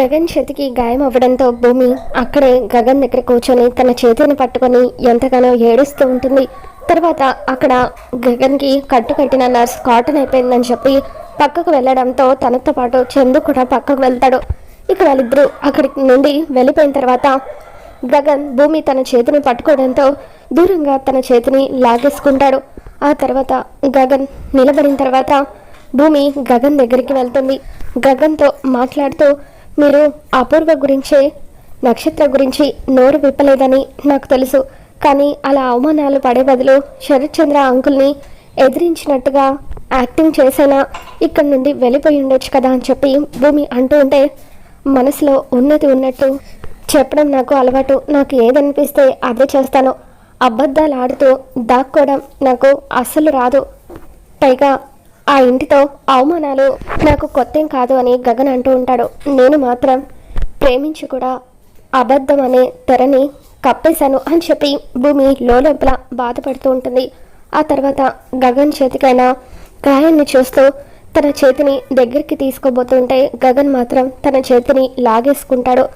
గగన్ చేతికి గాయం అవ్వడంతో భూమి అక్కడే గగన్ దగ్గర కూర్చొని తన చేతిని పట్టుకొని ఎంతగానో ఏడుస్తూ ఉంటుంది. తర్వాత అక్కడ గగన్కి కట్టు కట్టిన నర్స్ కాటన్ అయిపోయిందని చెప్పి పక్కకు వెళ్ళడంతో తనతో పాటు చందు కూడా పక్కకు వెళ్తాడు. ఇక వాళ్ళిద్దరూ అక్కడి నుండి వెళ్ళిపోయిన తర్వాత గగన్ భూమి తన చేతిని పట్టుకోవడంతో దూరంగా తన చేతిని లాగేసుకుంటాడు. ఆ తర్వాత గగన్ నిలబడిన తర్వాత భూమి గగన్ దగ్గరికి వెళ్తుంది. గగన్తో మాట్లాడుతూ మీరు అపూర్వ గురించే నక్షత్ర గురించి నోరు విప్పలేదని నాకు తెలుసు. కానీ అలా అవమానాలు పడే బదులు శరత్చంద్ర అంకుల్ని ఎదిరించినట్టుగా యాక్టింగ్ చేసైనా ఇక్కడి నుండి వెళ్ళిపోయి ఉండొచ్చు కదా అని చెప్పి భూమి అంటూ ఉంటే మనసులో ఉన్నది ఉన్నట్టు చెప్పడం నాకు అలవాటు. నాకు ఏదనిపిస్తే అదే చేస్తాను. అబద్ధాలు ఆడుతూ దాక్కోవడం నాకు అస్సలు రాదు. పైగా ఆ ఇంటితో అవమానాలు నాకు కొత్తేం కాదు అని గగన్ అంటూ ఉంటాడు. నేను మాత్రం ప్రేమించి కూడా అబద్ధం అనే తెరని కప్పేశాను అని చెప్పి భూమి లోపల బాధపడుతూ ఉంటుంది. ఆ తర్వాత గగన్ చేతికైనా గాయాన్ని చూస్తూ తన చేతిని దగ్గరికి తీసుకోబోతుంటే గగన్ మాత్రం తన చేతిని లాగేసుకుంటాడు.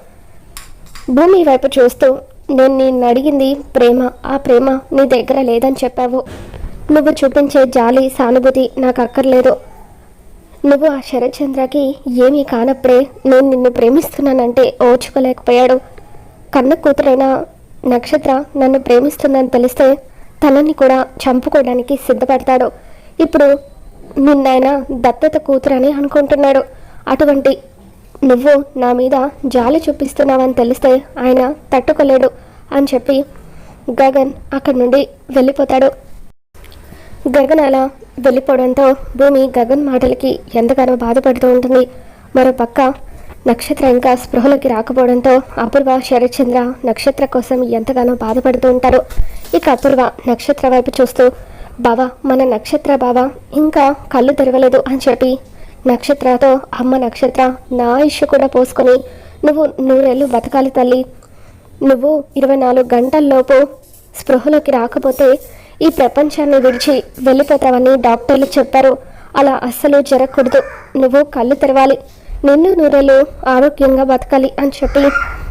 భూమి వైపు చూస్తూ నేను నిన్ను అడిగింది ప్రేమ. ఆ ప్రేమ నీ దగ్గర లేదని చెప్పావు. నువ్వు చూపించే జాలి సానుభూతి నాకు అక్కర్లేదు నువ్వు ఆ శరత్చంద్రకి ఏమీ కానప్పుడే నేను నిన్ను ప్రేమిస్తున్నానంటే ఓర్చుకోలేకపోయాడు. కన్న కూతురైన నక్షత్ర నన్ను ప్రేమిస్తుందని తెలిస్తే తనని కూడా చంపుకోవడానికి సిద్ధపడతాడు. ఇప్పుడు నిన్నాయన దత్తత కూతురని అనుకుంటున్నాడు. అటువంటి నువ్వు నా మీద జాలి చూపిస్తున్నావని తెలిస్తే ఆయన తట్టుకోలేడు అని చెప్పి గగన్ అక్కడి నుండి వెళ్ళిపోతాడు. గగన్ అలా వెళ్ళిపోవడంతో భూమి గగన్ మాటలకి ఎంతగానో బాధపడుతూ ఉంటుంది. మరో పక్క నక్షత్ర ఇంకా స్పృహలోకి రాకపోవడంతో అపూర్వ శరత్చంద్ర నక్షత్ర కోసం ఎంతగానో బాధపడుతూ ఉంటారు. ఇక అపూర్వ నక్షత్ర వైపు చూస్తూ బావా మన నక్షత్ర బావా ఇంకా కళ్ళు తెరవలేదు అని చెప్పి నక్షత్రతో అమ్మ నక్షత్ర నా ఇష్యూ కూడా పోసుకొని నువ్వు నూరేళ్ళు బతకాలి తల్లి. నువ్వు ఇరవై నాలుగు గంటల్లోపు స్పృహలోకి రాకపోతే ఈ ప్రపంచాన్ని విడిచి వెళ్ళిపోతావని డాక్టర్లు చెప్పారు. అలా అస్సలు జరగకూడదు. నువ్వు కళ్ళు తెరవాలి. నిన్ను నూరేళ్ళు ఆరోగ్యంగా బతకాలి అని చెప్పి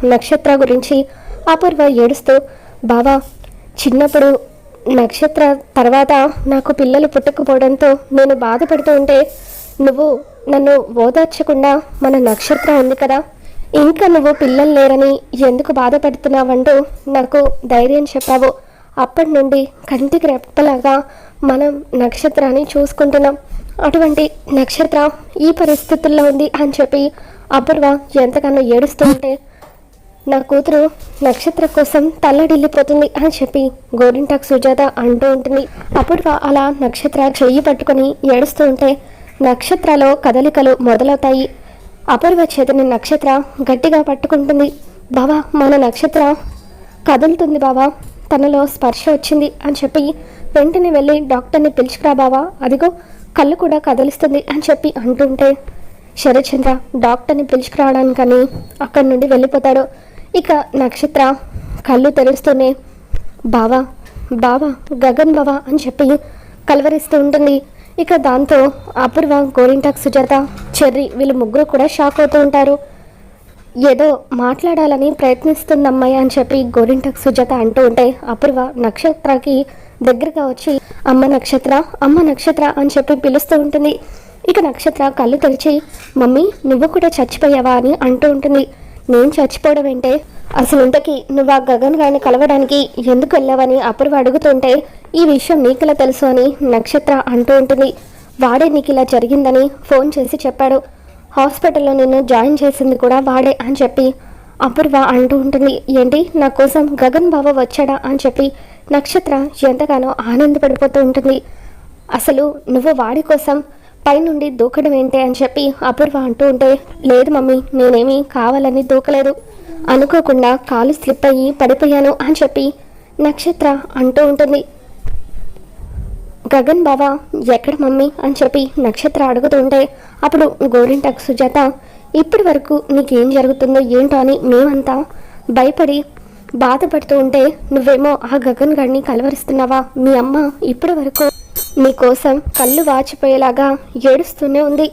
నక్షత్ర గురించి అపూర్వ ఏడుస్తూ బావా చిన్నప్పుడు నక్షత్ర తర్వాత నాకు పిల్లలు పుట్టకపోవడంతో నేను బాధపడుతూ ఉంటే నువ్వు నన్ను ఓదార్చకుండా మన నక్షత్ర ఉంది కదా. ఇంకా నువ్వు పిల్లలు లేరని ఎందుకు బాధపడుతున్నావంటూ నాకు ధైర్యం చెప్పావు. అప్పటి నుండి కంటికి రెప్పలాగా మనం నక్షత్రాన్ని చూసుకుంటున్నాం. అటువంటి నక్షత్ర ఈ పరిస్థితుల్లో ఉంది అని చెప్పి అపూర్వ ఎంతగానో ఏడుస్తూ ఉంటే నా కూతురు నక్షత్ర కోసం తల్లడిల్లిపోతుంది అని చెప్పి గోరింటాక్ సుజాత అంటూ ఉంటుంది. అపూర్వ అలా నక్షత్ర చెయ్యి పట్టుకొని ఏడుస్తూ ఉంటే నక్షత్రలో కదలికలు మొదలవుతాయి. అపూర్వ చేతిని నక్షత్ర గట్టిగా పట్టుకుంటుంది. బావా మన నక్షత్ర కదులుతుంది బావా. తనలో స్పర్శ వచ్చింది అని చెప్పి వెంటనే వెళ్ళి డాక్టర్ని పిలుచుకురా బావా. అదిగో కళ్ళు కూడా కదిలిస్తుంది అని చెప్పి అంటుంటే శరత్చంద్ర డాక్టర్ని పిలుచుకురావడానికని అక్కడి నుండి వెళ్ళిపోతాడు. ఇక నక్షత్ర కళ్ళు తెరుస్తూనే బావా బావా గగన్ బావా అని చెప్పి కలవరిస్తూ ఉంటుంది. ఇక దాంతో అపూర్వ గోరింటాక్ సుజాత చెర్రీ వీళ్ళు ముగ్గురు కూడా షాక్ అవుతూ ఉంటారు. ఏదో మాట్లాడాలని ప్రయత్నిస్తుంది అమ్మాయి అని చెప్పి గోరింటకు సుజాత అంటూ ఉంటే అపూర్వ నక్షత్రకి దగ్గరగా వచ్చి అమ్మ నక్షత్ర అమ్మ నక్షత్ర అని చెప్పి పిలుస్తూ ఉంటుంది. ఇక నక్షత్ర కళ్ళు తెరిచి మమ్మీ నువ్వు కూడా చచ్చిపోయావా అని అంటూ ఉంటుంది. నేను చచ్చిపోవడం ఏంటే? అసలు ఇంతకీ నువ్వు ఆ గగన్ గారిని కలవడానికి ఎందుకు వెళ్ళావని అపూర్వ అడుగుతుంటే ఈ విషయం నీకులా తెలుసు అని నక్షత్ర అంటూ ఉంటుంది. వాడే నీకు ఇలా జరిగిందని ఫోన్ చేసి చెప్పాడు. హాస్పిటల్లో నిన్ను జాయిన్ చేసింది కూడా వాడే అని చెప్పి అపూర్వ అంటూ ఉంటుంది. ఏంటి? నా కోసం గగన్ బావ వచ్చాడా అని చెప్పి నక్షత్ర ఎంతగానో ఆనందపడిపోతూ ఉంటుంది. అసలు నువ్వు వాడి కోసం పైనుండి దూకడం ఏంటి అని చెప్పి అపూర్వ అంటూ ఉంటే లేదు మమ్మీ నేనేమీ కావాలని దూకలేదు. అనుకోకుండా కాలు స్లిప్ అయ్యి పడిపోయాను అని చెప్పి నక్షత్ర అంటూ ఉంటుంది. గగన్ బావా ఎక్కడ మమ్మీ అని చెప్పి నక్షత్ర అడుగుతుంటే అప్పుడు గోరింటకు సుజాత ఇప్పటి వరకు నీకేం జరుగుతుందో ఏంటో అని మేమంతా భయపడి బాధపడుతూ ఉంటే నువ్వేమో ఆ గగన్ గడిని కలవరిస్తున్నావా? మీ అమ్మ ఇప్పటి వరకు నీకోసం కళ్ళు వాచిపోయేలాగా ఏడుస్తూనే ఉంది.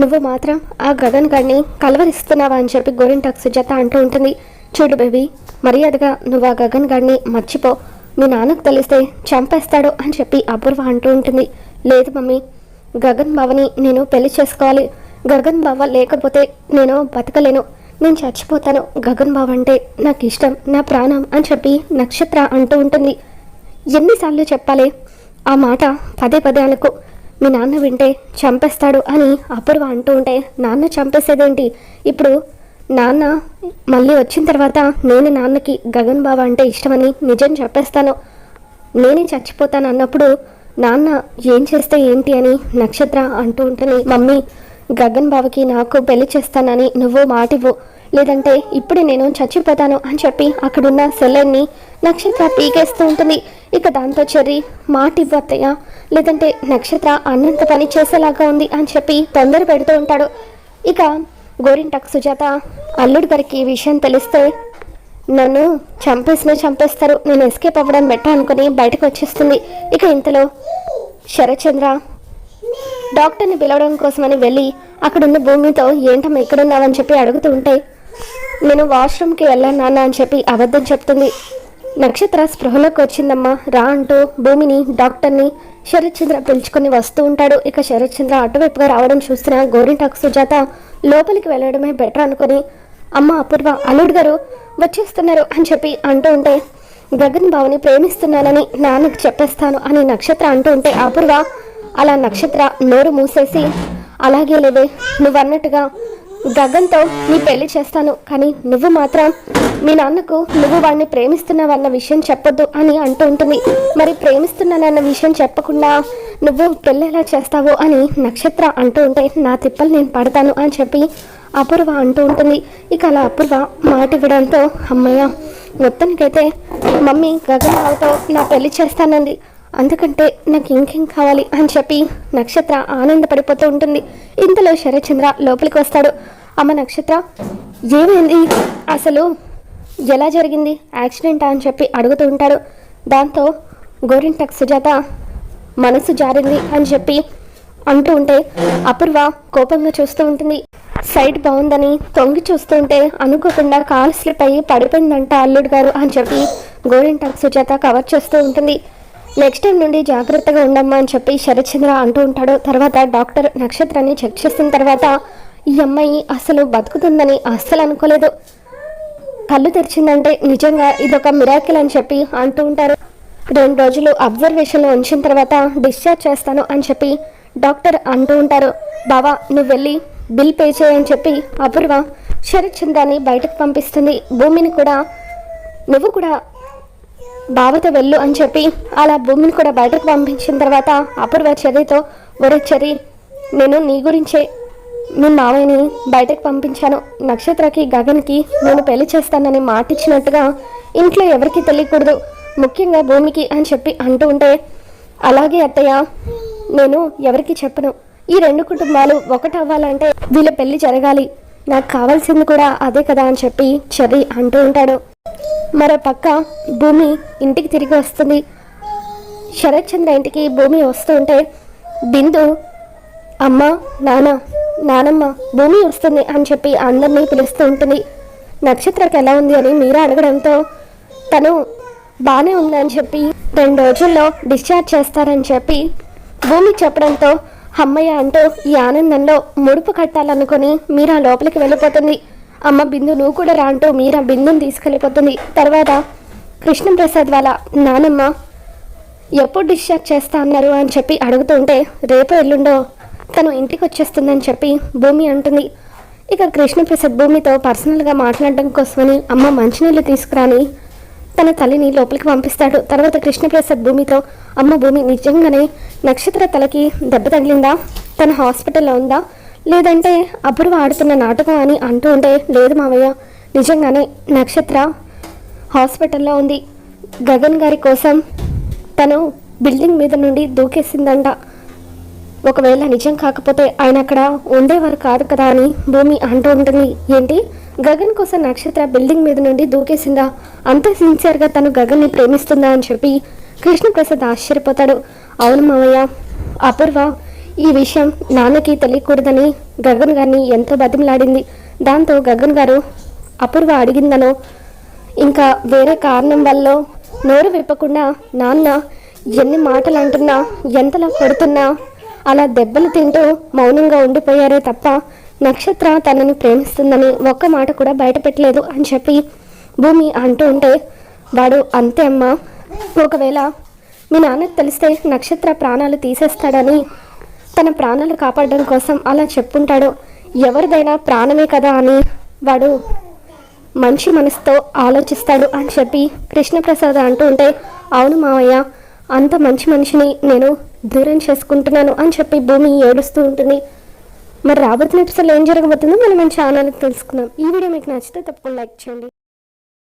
నువ్వు మాత్రం ఆ గగన్ గడిని కలవరిస్తున్నావా అని చెప్పి గోరింటకు సుజాత అంటూ ఉంటుంది. చూడు బేబీ మర్యాదగా నువ్వు ఆ గగన్ గడిని మర్చిపో. మీ నాన్నకు తెలిస్తే చంపేస్తాడు అని చెప్పి అపూర్వ అంటూ ఉంటుంది. లేదు మమ్మీ గగన్ బావని నేను పెళ్ళి చేసుకోవాలి. గగన్ బావ లేకపోతే నేను బతకలేను. నేను చచ్చిపోతాను. గగన్ బావ అంటే నాకు ఇష్టం నా ప్రాణం అని చెప్పి నక్షత్ర అంటూ ఉంటుంది. ఎన్నిసార్లు చెప్పాలి? ఆ మాట పదే పదే అనుకో. మీ నాన్న వింటే చంపేస్తాడు అని అపూర్వ అంటూ ఉంటే నాన్న చంపేసేదేంటి? ఇప్పుడు నాన్న మళ్ళీ వచ్చిన తర్వాత నేను నాన్నకి గగన్ బావ అంటే ఇష్టమని నిజం చెప్పేస్తాను. నేనే చచ్చిపోతాను అన్నప్పుడు నాన్న ఏం చేస్తే ఏంటి అని నక్షత్ర అంటూ ఉంటుంది. మమ్మీ గగన్ బావకి నాకు పెళ్ళి చేస్తానని నువ్వు మాటివ్వు. లేదంటే ఇప్పుడు నేను చచ్చిపోతాను అని చెప్పి అక్కడున్న సెలైన్ని నక్షత్ర పీకేస్తూ ఉంటుంది. ఇక దాంతో చెర్రి మాటివ్వు అత్తయ్య. లేదంటే నక్షత్ర అన్నంత పని చేసేలాగా ఉంది అని చెప్పి తొందర పెడుతూ ఉంటాడు. ఇక గోరింటక్ సుజాత అల్లుడు గారికి ఈ విషయం తెలిస్తే నన్ను చంపేసినా చంపేస్తారు. నేను ఎస్కేప్ అవ్వడం బెటర్ అనుకుని బయటకు వచ్చేస్తుంది. ఇక ఇంతలో శరచంద్ర డాక్టర్ని పిలవడం కోసమని వెళ్ళి అక్కడున్న భూమితో ఏంటమ్మా ఎక్కడున్నావని చెప్పి అడుగుతూ ఉంటే నేను వాష్రూమ్కి వెళ్ళాను నాన్న అని చెప్పి అబద్ధం చెప్తుంది. నక్షత్ర స్పృహలోకి వచ్చిందమ్మా. రా అంటూ భూమిని డాక్టర్ని శరత్చంద్ర పిలుచుకొని వస్తూ ఉంటాడు. ఇక శరత్చంద్ర అటువైపుగా రావడం చూసిన గోరింటాకు సుజాత లోపలికి వెళ్ళడమే బెటర్ అనుకుని అమ్మ అపూర్వ అల్లుడు గారు వచ్చేస్తున్నారు అని చెప్పి అంటూ ఉంటే గగన్ బావుని ప్రేమిస్తున్నానని నాన్నకు చెప్పేస్తాను అని నక్షత్ర అంటూ ఉంటే అపూర్వ అలా నక్షత్ర నోరు మూసేసి అలాగే లేదే నువ్వు అన్నట్టుగా గగన్తో నీ పెళ్ళి చేస్తాను కానీ నువ్వు మాత్రం మీ నాన్నకు నువ్వు వాడిని ప్రేమిస్తున్నావన్న విషయం చెప్పొద్దు అని అంటూ ఉంటుంది. మరి ప్రేమిస్తున్నానన్న విషయం చెప్పకుండా నువ్వు పెళ్ళి ఎలా చేస్తావు అని నక్షత్ర అంటూ ఉంటే నా తిప్పలు నేను పడతాను అని చెప్పి అపూర్వ అంటూ ఉంటుంది. ఇక అలా అపూర్వ మాట ఇవ్వడంతో అమ్మయ్య మొత్తానికైతే మమ్మీ గగన్ రావుతో నా పెళ్ళి చేస్తానంది. అందుకంటే నాకు ఇంకేం కావాలి అని చెప్పి నక్షత్ర ఆనందపడిపోతూ ఉంటుంది. ఇంతలో శరచంద్ర లోపలికి వస్తాడు. అమ్మ నక్షత్ర ఏమైంది? అసలు ఎలా జరిగింది? యాక్సిడెంట్? అని చెప్పి అడుగుతూ ఉంటాడు. దాంతో గోరింటక్ సుజాత మనసు జారింది అని చెప్పి అంటూ ఉంటే అపూర్వ కోపంగా చూస్తూ ఉంటుంది. సైట్ బాగుందని తొంగి చూస్తూ ఉంటే అనుకోకుండా కాలు స్లిప్ అయ్యి పడిపోయిందంట అల్లుడు గారు అని చెప్పి గోరింటక్ సుజాత కవర్ చేస్తూ ఉంటుంది. నెక్స్ట్ టైం నుండి జాగ్రత్తగా ఉండమ్మా అని చెప్పి శరత్చంద్ర అంటూ ఉంటాడు. తర్వాత డాక్టర్ నక్షత్రాన్ని చెక్ చేసిన తర్వాత ఈ అమ్మాయి అసలు బతుకుతుందని అస్సలు అనుకోలేదు. కళ్ళు తెరిచిందంటే నిజంగా ఇదొక మిరాకిల్ అని చెప్పి అంటూ ఉంటారు. రెండు రోజులు అబ్జర్వేషన్లో ఉంచిన తర్వాత డిశ్చార్జ్ చేస్తాను అని చెప్పి డాక్టర్ అంటూ ఉంటారు. బావా నువ్వు వెళ్ళి బిల్ పే చేయని చెప్పి అపూర్వ శరత్ చంద్రాన్ని బయటకు పంపిస్తుంది. భూమిని కూడా నువ్వు కూడా బావతో వెళ్ళు అని చెప్పి అలా భూమిని కూడా బయటకు పంపించిన తర్వాత అపూర్వ చర్యతో ఒరే చర్య నేను నీ గురించే. మీ మావయ్యని బయటకు పంపించాను. నక్షత్రకి గగన్కి నేను పెళ్ళి చేస్తానని మాట ఇచ్చినట్టుగా ఇంట్లో ఎవరికి తెలియకూడదు. ముఖ్యంగా భూమికి అని చెప్పి అంటూ ఉంటే అలాగే అత్తయ్య నేను ఎవరికి చెప్పను. ఈ రెండు కుటుంబాలు ఒకటి అవ్వాలంటే వీళ్ళ పెళ్ళి జరగాలి. నాకు కావాల్సింది కూడా అదే కదా అని చెప్పి చెర్రీ అంటూ ఉంటాడు. మరో పక్క భూమి ఇంటికి తిరిగి వస్తుంది. శరత్ చంద్ర ఇంటికి భూమి వస్తూ ఉంటే బిందు అమ్మ నాన్న నానమ్మ భూమి వస్తుంది అని చెప్పి అందరినీ పిలుస్తూ ఉంటుంది. నక్షత్రకి ఎలా ఉంది అని మీరా అడగడంతో తను బాగానే ఉందని చెప్పి రెండు రోజుల్లో డిశ్చార్జ్ చేస్తారని చెప్పి భూమి చెప్పడంతో అమ్మయ్య అంటూ ఈ ఆనందంలో ముడుపు కట్టాలనుకొని మీరా లోపలికి వెళ్ళిపోతుంది. అమ్మ బిందు నువ్వు కూడా రా అంటూ మీరా బిందుని తీసుకెళ్ళిపోతుంది. తర్వాత కృష్ణప్రసాద్ వాళ్ళ నానమ్మ ఎప్పుడు డిశ్చార్జ్ చేస్తా అన్నారు? అని చెప్పి అడుగుతుంటే రేపు ఎల్లుండో తను ఇంటికి వచ్చేస్తుందని చెప్పి భూమి అంటుంది. ఇక కృష్ణప్రసాద్ భూమితో పర్సనల్గా మాట్లాడడం కోసమని అమ్మ మంచినీళ్ళు తీసుకురాని తన తల్లిని లోపలికి పంపిస్తాడు. తర్వాత కృష్ణప్రసాద్ భూమితో అమ్మ భూమి నిజంగానే నక్షత్ర తలకి దెబ్బ తగిలిందా? తన హాస్పిటల్లో ఉందా? లేదంటే అపూర్వ ఆడుతున్న నాటకం అని అంటూ ఉంటే లేదు మావయ్య నిజంగానే నక్షత్ర హాస్పిటల్లో ఉంది. గగన్ గారి కోసం తను బిల్డింగ్ మీద నుండి దూకేసిందంట. ఒకవేళ నిజం కాకపోతే ఆయన అక్కడ ఉండేవారు కాదు కదా అని భూమి అంటూ ఉంటుంది. ఏంటి? గగన్ కోసం నక్షత్ర బిల్డింగ్ మీద నుండి దూకేసిందా? అంత సిన్సియర్గా తను గగన్ని ప్రేమిస్తుందా అని చెప్పి కృష్ణప్రసాద్ ఆశ్చర్యపోతాడు. అవును మావయ్య అపూర్వ ఈ విషయం నాన్నకి తెలియకూడదని గగన్ గారిని ఎంతో బతిమలాడింది. దాంతో గగన్ గారు అపూర్వ అడిగిందనో. ఇంకా వేరే కారణం వల్ల నోరు విప్పకుండా నాన్న ఎన్ని మాటలు అంటున్నా ఎంతలా కొడుతున్నా అలా దెబ్బలు తింటూ మౌనంగా ఉండిపోయారే తప్ప నక్షత్ర తనని ప్రేమిస్తుందని ఒక్క మాట కూడా బయట పెట్టలేదు అని చెప్పి భూమి అంటూ ఉంటే వాడు అంతే అమ్మా. ఒకవేళ మీ నాన్నకు తెలిస్తే నక్షత్ర ప్రాణాలు తీసేస్తాడని తన ప్రాణాలు కాపాడడం కోసం అలా చెప్పుంటాడో ఎవరిదైనా ప్రాణమే కదా అని వాడు మంచి మనసుతో ఆలోచిస్తాడు అని చెప్పి కృష్ణప్రసాద్ అంటూ ఉంటే అవును మావయ్య అంత మంచి మనిషిని నేను దూరం చేసుకుంటున్నాను అని చెప్పి భూమి ఏడుస్తూ ఉంటుంది. మరి రాబోతున్న ఎపిసోడ్లో ఏం జరగబోతుందో మనం మన ఆనందం తెలుసుకుందాం. ఈ వీడియో మీకు నచ్చితే తప్పకుండా లైక్ చేయండి.